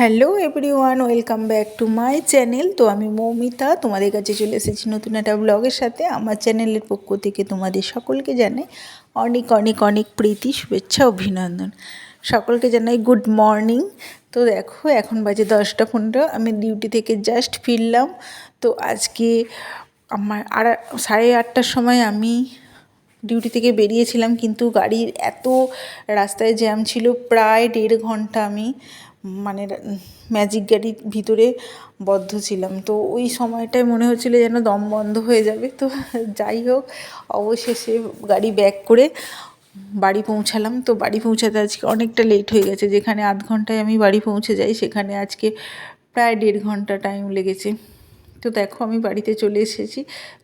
Hello everyone, welcome back to my channel. তো আমি মৌমিতা, তোমাদের কাছে চলে এসেছি নতুন একটা ব্লগের সাথে। আমার চ্যানেলের পক্ষ থেকে তোমাদের সকলকে জানাই অনেক অনেক অনেক প্রীতি, শুভেচ্ছা, অভিনন্দন। সকলকে জানাই গুড মর্নিং। তো দেখো, এখন বাজে দশটা পনেরো, আমি ডিউটি থেকে জাস্ট ফিরলাম। তো আজকে আমার আর সাড়ে আটটার সময় আমি ডিউটি থেকে বেরিয়েছিলাম, কিন্তু গাড়ির এত রাস্তায় জ্যাম ছিল, প্রায় দেড় ঘণ্টা আমি মানে ম্যাজিক গাড়ির ভিতরে বদ্ধ ছিলাম। তো ওই সময়টায় মনে হচ্ছিল যেন দম বন্ধ হয়ে যাবে। তো যাই হোক, অবশেষে গাড়ি ব্যাক করে বাড়ি পৌঁছালাম। তো বাড়ি পৌঁছাতে আজকে অনেকটা লেট হয়ে গেছে। যেখানে আধ ঘন্টায় আমি বাড়ি পৌঁছে যাই, সেখানে আজকে প্রায় দেড় ঘণ্টা টাইম লেগেছে। তো দেখো আমি বাড়িতে চলে এসেছি।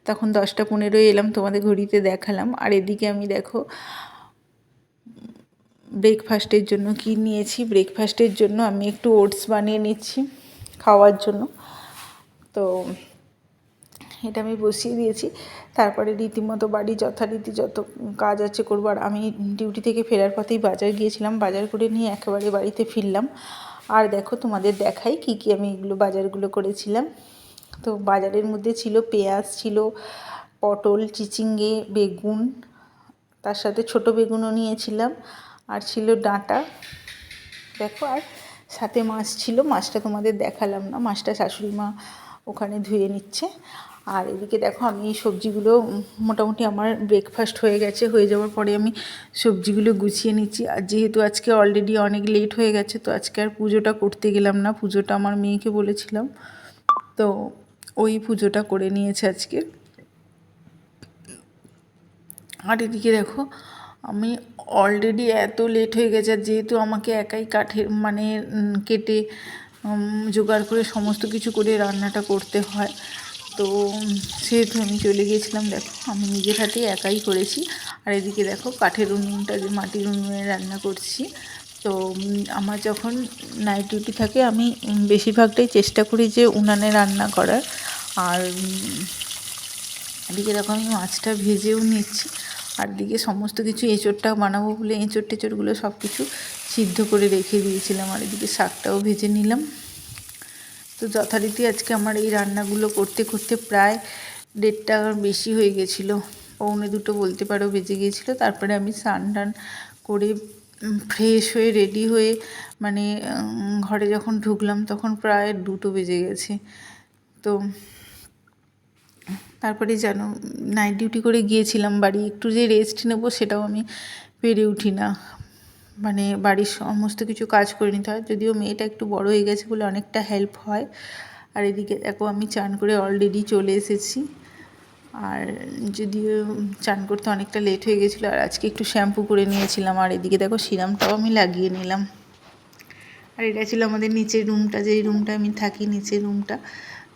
তখন দশটা পনেরোই এলাম, তোমাদের ঘড়িতে দেখালাম। আর এদিকে আমি দেখো ব্রেকফাস্টের জন্য কি নিয়েছি? ব্রেকফাস্টের জন্য আমি একটু ওটস বানিয়ে নিচ্ছি খাওয়ার জন্য। তো এটা আমি বসিয়ে দিয়েছি। তারপরে রীতিমতো বাড়ি যথারীতি যত কাজ আছে করব। আর আমি ডিউটি থেকে ফেরার পথেই বাজার গিয়েছিলাম। বাজার করে নিয়ে একেবারে বাড়িতে ফিরলাম। আর দেখো তোমাদের দেখাই কি কি আমি এগুলো বাজারগুলো করেছিলাম। তো বাজারের মধ্যে ছিল পেঁয়াজ, ছিল পটল, চিচিঙ্গে, বেগুন। তার সাথে ছোট বেগুনও নিয়েছিলাম আর ছিল ডাঁটা। দেখো, আর সাথে মাছ ছিল, মাছটা তোমাদের দেখালাম না। মাছটা শাশুড়ি মা ওখানে ধুয়ে নিচ্ছে। আর এদিকে দেখো, আমি এই সবজিগুলো মোটামুটি আমার ব্রেকফাস্ট হয়ে গেছে। হয়ে যাওয়ার পরে আমি সবজিগুলো গুছিয়ে নিচ্ছি। আর যেহেতু আজকে অলরেডি অনেক লেট হয়ে গেছে, তো আজকে আর পুজোটা করতে গেলাম না। পুজোটা আমার মেয়েকে বলেছিলাম। তো ওই পুজোটা করে নিয়েছে আজকে। আর এদিকে দেখো, আমি অলরেডি এত লেট হয়ে গেছে, আর যেহেতু আমাকে একাই কাঠের মানে কেটে জোগাড় করে সমস্ত কিছু করে রান্নাটা করতে হয়, তো সেহেতু আমি চলে গিয়েছিলাম। দেখো, আমি নিজের হাতে একাই করেছি। আর এদিকে দেখো, কাঠের উনুনটা যে মাটির উনুনে রান্না করছি। তো আমার যখন নাইট ডিউটি থাকে, আমি বেশিরভাগটাই চেষ্টা করি যে উনানে রান্না করার। আর এদিকে দেখো আমি মাছটা ভেজেও নিচ্ছি। আর দিকে সমস্ত কিছু এঁচোড়টা বানাবো বলে এঁচোড় টেঁচোড়গুলো সব কিছু সিদ্ধ করে রেখে দিয়েছিলাম। আর এদিকে শাকটাও ভেজে নিলাম। তো যথারীতি আজকে আমার এই রান্নাগুলো করতে করতে প্রায় দেড়টা বেশি হয়ে গেছিল। পৌনে দুটো বলতে পারো বেজে গিয়েছিল। তারপরে আমি স্নান টান করে ফ্রেশ হয়ে রেডি হয়ে মানে ঘরে যখন ঢুকলাম তখন প্রায় দুটো বেজে গেছে। তো তারপরে যেন নাইট ডিউটি করে গিয়েছিলাম বাড়ি, একটু যে রেস্ট নেব সেটাও আমি পেরে উঠি না। মানে বাড়ির সমস্ত কিছু কাজ করে নিতে হয়, যদিও মেয়েটা একটু বড় হয়ে গেছে বলে অনেকটা হেল্প হয়। আর এদিকে দেখো আমি চান করে অলরেডি চলে এসেছি। আর যদিও চান করতে অনেকটা লেট হয়ে গেছিল, আর আজকে একটু শ্যাম্পু করে নিয়েছিলাম, আর এদিকে দেখো সিরামটাও আমি লাগিয়ে নিলাম। আর এটা ছিল আমাদের নিচের রুমটা যেই রুমটা আমি থাকি, নিচের রুমটা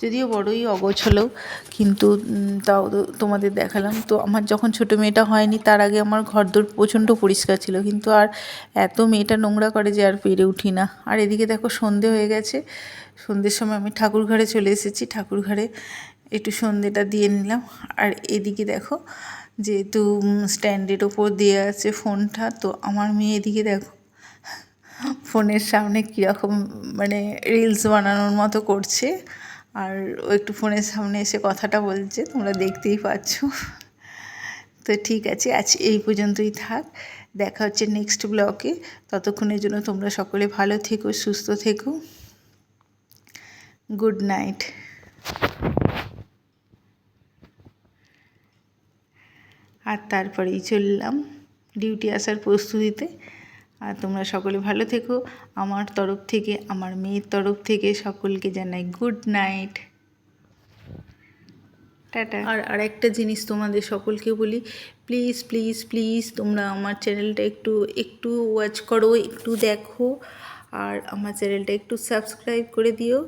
যদিও বড়ই অগোছালো, কিন্তু তাও তোমাদের দেখালাম। তো আমার যখন ছোটো মেয়েটা হয়নি, তার আগে আমার ঘরদোর প্রচণ্ড পরিষ্কার ছিল, কিন্তু আর এত মেয়েটা নোংরা করে যে আর পেরে উঠি না। আর এদিকে দেখো সন্ধে হয়ে গেছে, সন্ধ্যের সময় আমি ঠাকুর ঘরে চলে এসেছি। ঠাকুর ঘরে একটু সন্ধেটা দিয়ে নিলাম। আর এদিকে দেখো, যেহেতু স্ট্যান্ডের ওপর দিয়ে আছে ফোনটা, তো আমার মেয়ে এদিকে দেখো, ফোনের সামনে কীরকম মানে রিলস বানানোর মতো করছে। আর ও একটু ফোনের সামনে এসে কথাটা বলছে, তোমরা দেখতেই পাচ্ছ। তো ঠিক আছে, আজ এই পর্যন্তই থাক। দেখা হচ্ছে নেক্সট ব্লকে ততক্ষণের জন্য তোমরা সকলে ভালো থেকো, সুস্থ থেকো। গুড নাইট আর তারপরেই চললাম ডিউটি আসার প্রস্তুতিতে। আর তোমরা সকলে ভালো থেকো। আমার তরফ থেকে, আমার মেয়ের তরফ থেকে সকলকে জানাই গুড নাইট টাটা। আর আরেকটা জিনিস তোমাদের সকলকে বলি প্লিজ প্লিজ প্লিজ তোমরা আমার চ্যানেলটা একটু একটু ওয়াচ করো, একটু দেখো। আর আমার চ্যানেলটা একটু সাবস্ক্রাইব করে দিও।